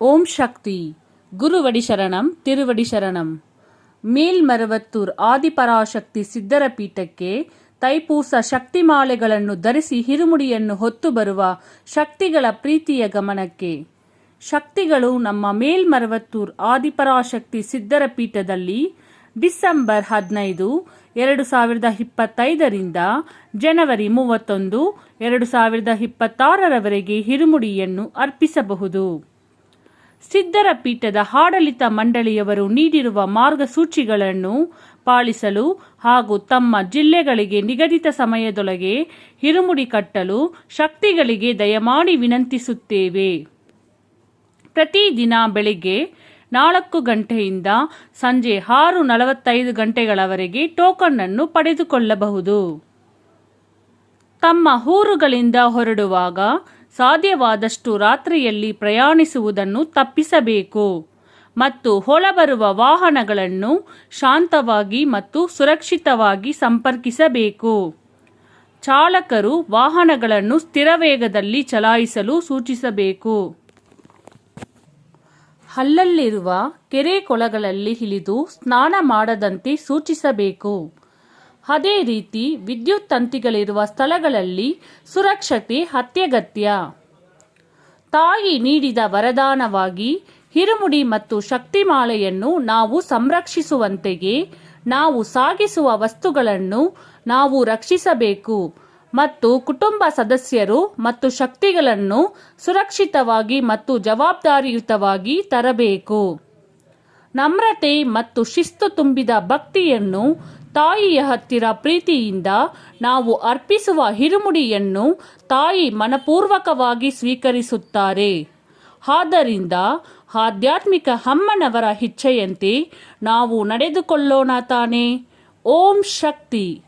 ಓಂ ಶಕ್ತಿ. ಗುರುವಡಿ ಶರಣಂ, ತಿರುವಡಿ ಶರಣಂ. ಮೇಲ್ಮರವತ್ತೂರ್ ಆದಿಪರಾಶಕ್ತಿ ಸಿದ್ಧರ ಪೀಠಕ್ಕೆ ತೈಪೂಸ ಶಕ್ತಿಮಾಲೆಗಳನ್ನು ಧರಿಸಿ ಹಿರುಮುಡಿಯನ್ನು ಹೊತ್ತು ಬರುವ ಶಕ್ತಿಗಳ ಪ್ರೀತಿಯ ಗಮನಕ್ಕೆ. ಶಕ್ತಿಗಳು ನಮ್ಮ ಮೇಲ್ಮರವತ್ತೂರ್ ಆದಿಪರಾಶಕ್ತಿ ಸಿದ್ಧರ ಪೀಠದಲ್ಲಿ ಡಿಸೆಂಬರ್ ಹದಿನೈದು, ಎರಡು ಸಾವಿರದ ಇಪ್ಪತ್ತೈದರಿಂದ ಜನವರಿ ಮೂವತ್ತೊಂದು, ಎರಡು ಸಾವಿರದ ಇಪ್ಪತ್ತಾರರವರೆಗೆ ಹಿರುಮುಡಿಯನ್ನು ಅರ್ಪಿಸಬಹುದು. ಸಿದ್ಧರ ಪೀಠದ ಆಡಳಿತ ಮಂಡಳಿಯವರು ನೀಡಿರುವ ಮಾರ್ಗಸೂಚಿಗಳನ್ನು ಪಾಲಿಸಲು ಹಾಗೂ ತಮ್ಮ ಜಿಲ್ಲೆಗಳಿಗೆ ನಿಗದಿತ ಸಮಯದೊಳಗೆ ಹಿರುಮುಡಿ ಕಟ್ಟಲು ಶಕ್ತಿಗಳಿಗೆ ದಯಮಾಡಿ ವಿನಂತಿಸುತ್ತೇವೆ. ಪ್ರತಿದಿನ ಬೆಳಿಗ್ಗೆ ನಾಲ್ಕು ಗಂಟೆಯಿಂದ ಸಂಜೆ ಆರು ನಲವತ್ತೈದು ಗಂಟೆಗಳವರೆಗೆ ಟೋಕನ್ ಅನ್ನು ಪಡೆದುಕೊಳ್ಳಬಹುದು. ತಮ್ಮ ಊರುಗಳಿಂದ ಹೊರಡುವಾಗ ಸಾಧ್ಯವಾದಷ್ಟು ರಾತ್ರಿಯಲ್ಲಿ ಪ್ರಯಾಣಿಸುವುದನ್ನು ತಪ್ಪಿಸಬೇಕು ಮತ್ತು ಹೊಳಬರುವ ವಾಹನಗಳನ್ನು ಶಾಂತವಾಗಿ ಮತ್ತು ಸುರಕ್ಷಿತವಾಗಿ ಸಂಪರ್ಕಿಸಬೇಕು. ಚಾಲಕರು ವಾಹನಗಳನ್ನು ಸ್ಥಿರ ವೇಗದಲ್ಲಿ ಚಲಾಯಿಸಲು ಸೂಚಿಸಬೇಕು. ಅಲ್ಲಲ್ಲಿರುವ ಕೆರೆ ಕೊಳಗಳಲ್ಲಿ ಇಳಿದು ಸ್ನಾನ ಮಾಡದಂತೆ ಸೂಚಿಸಬೇಕು. ಅದೇ ರೀತಿ ವಿದ್ಯುತ್ ತಂತಿಗಳಿರುವ ಸ್ಥಳಗಳಲ್ಲಿ ಸುರಕ್ಷತೆ ಅತ್ಯಗತ್ಯ. ತಾಯಿ ನೀಡಿದ ವರದಾನವಾಗಿ ಹಿರುಮುಡಿ ಮತ್ತು ಶಕ್ತಿಮಾಲೆಯನ್ನು ನಾವು ಸಂರಕ್ಷಿಸುವಂತೆಯೇ ನಾವು ಸಾಗಿಸುವ ವಸ್ತುಗಳನ್ನು ನಾವು ರಕ್ಷಿಸಬೇಕು ಮತ್ತು ಕುಟುಂಬ ಸದಸ್ಯರು ಮತ್ತು ಶಕ್ತಿಗಳನ್ನು ಸುರಕ್ಷಿತವಾಗಿ ಮತ್ತು ಜವಾಬ್ದಾರಿಯುತವಾಗಿ ತರಬೇಕು. ನಮ್ರತೆ ಮತ್ತು ಶಿಸ್ತು ತುಂಬಿದ ಭಕ್ತಿಯನ್ನು ತಾಯಿಯ ಹತ್ತಿರ ಪ್ರೀತಿಯಿಂದ ನಾವು ಅರ್ಪಿಸುವ ಹಿರುಮುಡಿಯನ್ನು ತಾಯಿ ಮನಪೂರ್ವಕವಾಗಿ ಸ್ವೀಕರಿಸುತ್ತಾರೆ. ಆದ್ದರಿಂದ ಆಧ್ಯಾತ್ಮಿಕ ಅಮ್ಮನವರ ಇಚ್ಛೆಯಂತೆ ನಾವು ನಡೆದುಕೊಳ್ಳೋಣ ತಾನೇ. ಓಂ ಶಕ್ತಿ.